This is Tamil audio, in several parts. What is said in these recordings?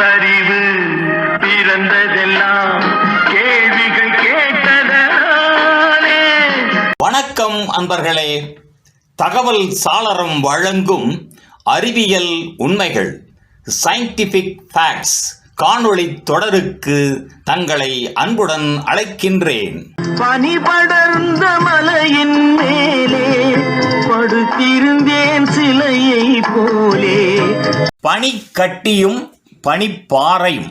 பகுத்தறிவு பிறந்ததெல்லாம் கேள்விகள் கேட்டதனாலே வணக்கம் அன்பர்களே. தகவல் சாளரம் வழங்கும் அறிவியல் உண்மைகள் சயின்டிபிக் ஃபேக்ட்ஸ் காணொளி தொடருக்கு தங்களை அன்புடன் அழைக்கின்றேன். பனி படர்ந்த மலையின் மேலே படுத்திருந்தேன் சிலையை போலே. பனிக்கட்டியும் பனிப்பாறையும்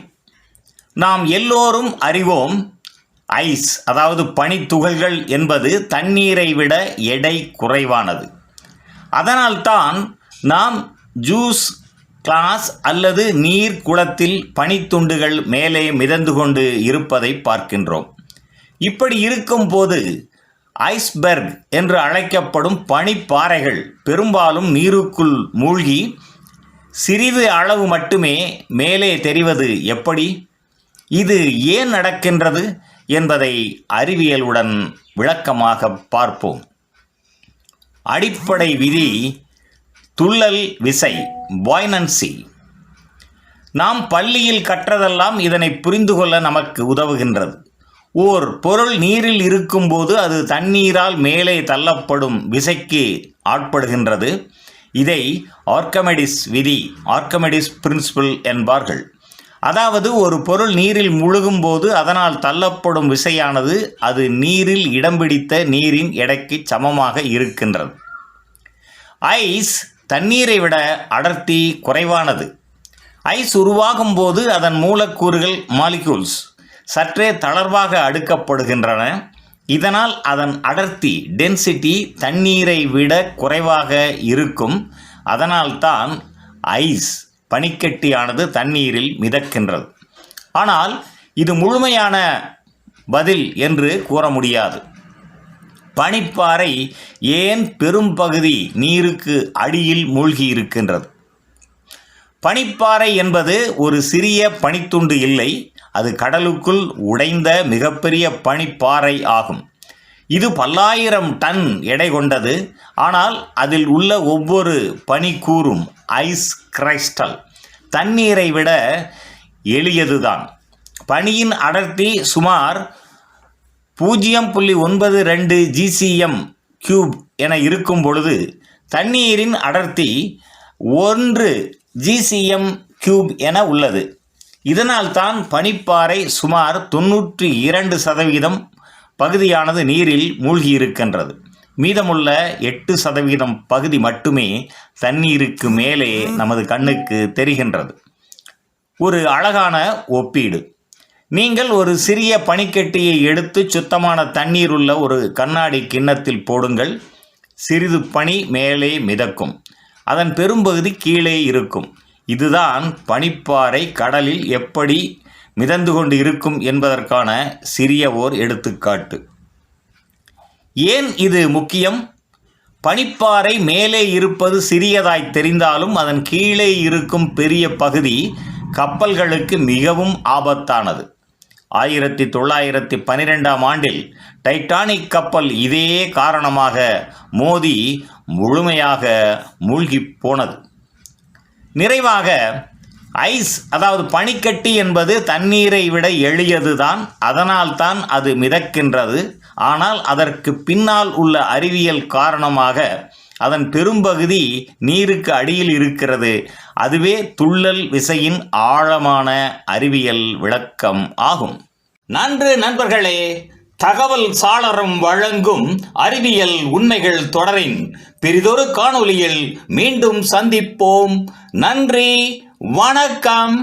நாம் எல்லோரும் அறிவோம் ஐஸ் அதாவது பனித்துகள்கள் என்பது தண்ணீரை விட எடை குறைவானது. அதனால்தான் நாம் ஜூஸ் கிளாஸ் அல்லது நீர் குளத்தில் பனித்துண்டுகள் மேலே மிதந்து கொண்டு இருப்பதை பார்க்கின்றோம். இப்படி இருக்கும்போது ஐஸ்பெர்க் என்று அழைக்கப்படும் பனிப்பாறைகள் பெரும்பாலும் நீருக்குள் மூழ்கி சிறிது அளவு மட்டுமே மேலே தெரிவது எப்படி? இது ஏன் நடக்கின்றது என்பதை அறிவியலுடன் விளக்கமாக பார்ப்போம். அடிப்படை விதி துள்ளல் விசை பாய்னன்சி நாம் பள்ளியில் கற்றதெல்லாம் இதனை புரிந்து கொள்ள நமக்கு உதவுகின்றது. ஓர் பொருள் நீரில் இருக்கும்போது அது தண்ணீரால் மேலே தள்ளப்படும் விசைக்கு ஆட்படுகின்றது. இதை ஆர்கமெடிஸ் விதி ஆர்கமெடிஸ் பிரின்சிபிள் என்பார்கள். அதாவது ஒரு பொருள் நீரில் முழுகும் போது அதனால் தள்ளப்படும் விசையானது அது நீரில் இடம் பிடித்த நீரின் எடைக்கு சமமாக இருக்கின்றது. ஐஸ் தண்ணீரை விட அடர்த்தி குறைவானது. ஐஸ் உருவாகும் போது அதன் மூலக்கூறுகள் மாலிகூல்ஸ் சற்றே தளர்வாக அடுக்கப்படுகின்றன. இதனால் அதன் அடர்த்தி டென்சிட்டி தண்ணீரை விட குறைவாக இருக்கும். அதனால்தான் ஐஸ் பனிக்கட்டியானது தண்ணீரில் மிதக்கின்றது. ஆனால் இது முழுமையான பதில் என்று கூற முடியாது. பனிப்பாறை ஏன் பெரும்பகுதி நீருக்கு அடியில் மூழ்கி இருக்கின்றது பனிப்பாறை என்பது ஒரு சிறிய பனித்துண்டு இல்லை. அது கடலுக்குள் உடைந்த மிகப்பெரிய பனிப்பாறை ஆகும். இது பல்லாயிரம் டன் எடை கொண்டது. ஆனால் அதில் உள்ள ஒவ்வொரு பனிக்கூறும் ஐஸ் கிரைஸ்டல். தண்ணீரை விட எளியதுதான். பனியின் அடர்த்தி சுமார் பூஜ்ஜியம் புள்ளி ஒன்பது ரெண்டு ஜிசிஎம் கியூப் என இருக்கும் பொழுது தண்ணீரின் அடர்த்தி ஒன்று ஜிசிஎம் கியூப் என உள்ளது. இதனால்தான் பனிப்பாறை சுமார் தொன்னூற்றி இரண்டு சதவீதம் பகுதியானது நீரில் மூழ்கியிருக்கின்றது. மீதமுள்ள எட்டு சதவீதம் பகுதி மட்டுமே தண்ணீருக்கு மேலே நமது கண்ணுக்கு தெரிகின்றது. ஒரு அழகான ஒப்பீடு. நீங்கள் ஒரு சிறிய பனிக்கட்டியை எடுத்து சுத்தமான தண்ணீர் உள்ள ஒரு கண்ணாடி கிண்ணத்தில் போடுங்கள். சிறிது பனி மேலே மிதக்கும். அதன் பெரும்பகுதி கீழே இருக்கும். இதுதான் பனிப்பாறை கடலில் எப்படி மிதந்து கொண்டு இருக்கும் என்பதற்கான சிறிய ஓர் எடுத்துக்காட்டு. ஏன் இது முக்கியம்? பனிப்பாறை மேலே இருப்பது சிறியதாய் தெரிந்தாலும் அதன் கீழே இருக்கும் பெரிய பகுதி கப்பல்களுக்கு மிகவும் ஆபத்தானது. ஆயிரத்தி தொள்ளாயிரத்தி பனிரெண்டாம் ஆண்டில் டைட்டானிக் கப்பல் இதே காரணமாக மோதி முழுமையாக மூழ்கிப் போனது. நிறைவாக ஐஸ் அதாவது பனிக்கட்டி என்பது தண்ணீரை விட எளியதுதான். அதனால்தான் அது மிதக்கின்றது. ஆனால் அதற்கு பின்னால் உள்ள அறிவியல் காரணமாக அதன் பெரும்பகுதி நீருக்கு அடியில் இருக்கிறது. அதுவே துள்ளல் விசையின் ஆழமான அறிவியல் விளக்கம் ஆகும். நன்று நண்பர்களே தகவல் சாளரம் வழங்கும் அறிவியல் உண்மைகள் தொடரின் பெரிதொரு காணொளியில் மீண்டும் சந்திப்போம். நன்றி வணக்கம்